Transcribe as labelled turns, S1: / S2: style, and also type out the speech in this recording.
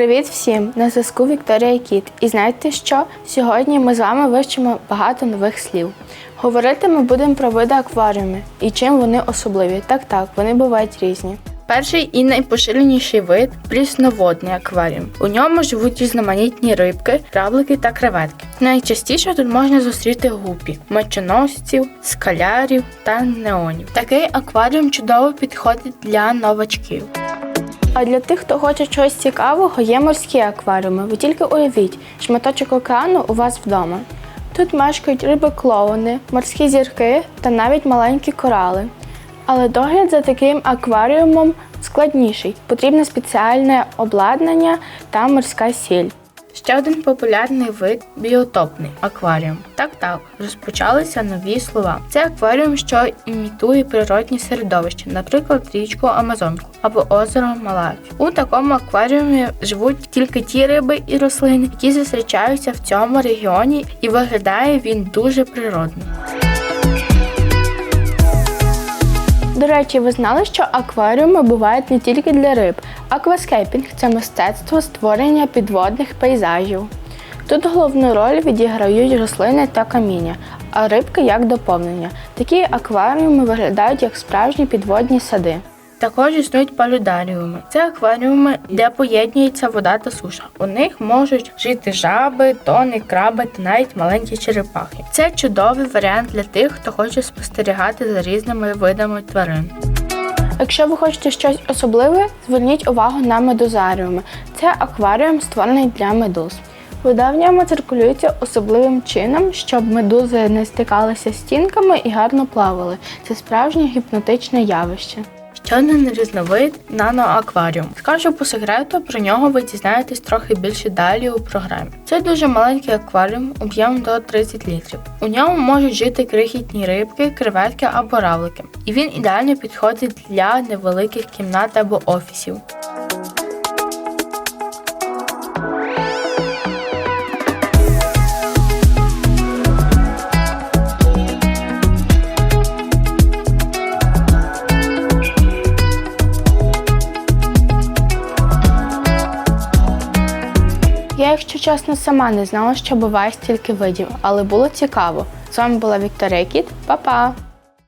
S1: Привіт всім! На зв'язку Вікторія Кіт. І знаєте що? Сьогодні ми з вами вивчимо багато нових слів. Говорити ми будемо про види акваріумів і чим вони особливі. Так так, вони бувають різні. Перший і найпоширеніший вид прісноводний акваріум. У ньому живуть різноманітні рибки, равлики та креветки. Найчастіше тут можна зустріти гупі, мечоносців, скалярів та неонів. Такий акваріум чудово підходить для новачків. А для тих, хто хоче чогось цікавого, є морські акваріуми. Ви тільки уявіть, шматочок океану у вас вдома. Тут мешкають риби-клоуни, морські зірки та навіть маленькі корали. Але догляд за таким акваріумом складніший. Потрібне спеціальне обладнання та морська сіль. Ще один популярний вид біотопний акваріум. Так так, розпочалися нові слова. Це акваріум, що імітує природні середовище, наприклад, річку Амазонку або озеро Малаві. У такому акваріумі живуть тільки ті риби і рослини, які зустрічаються в цьому регіоні, і виглядає він дуже природно. Речі, ви знали, що акваріуми бувають не тільки для риб. Акваскейпінг це мистецтво створення підводних пейзажів. Тут головну роль відіграють рослини та каміння, а рибки як доповнення. Такі акваріуми виглядають як справжні підводні сади. Також існують палюдаріуми. Це акваріуми, де поєднується вода та суша. У них можуть жити жаби, тони, краби та навіть маленькі черепахи. Це чудовий варіант для тих, хто хоче спостерігати за різними видами тварин. Якщо ви хочете щось особливе, зверніть увагу на медузаріуми. Це акваріум, створений для медуз. Вода в ньому циркулюється особливим чином, щоб медузи не стикалися стінками і гарно плавали. Це справжнє гіпнотичне явище. Ще один різновид наноакваріум. Скажу по секрету, про нього ви дізнаєтесь трохи більше далі у програмі. Це дуже маленький акваріум об'ємом до 30 літрів. У ньому можуть жити крихітні рибки, креветки або равлики. І він ідеально підходить для невеликих кімнат або офісів. Я, якщо чесно, сама не знала, що буває стільки видів, але було цікаво. З вами була Вікторія Кіт. Па-па!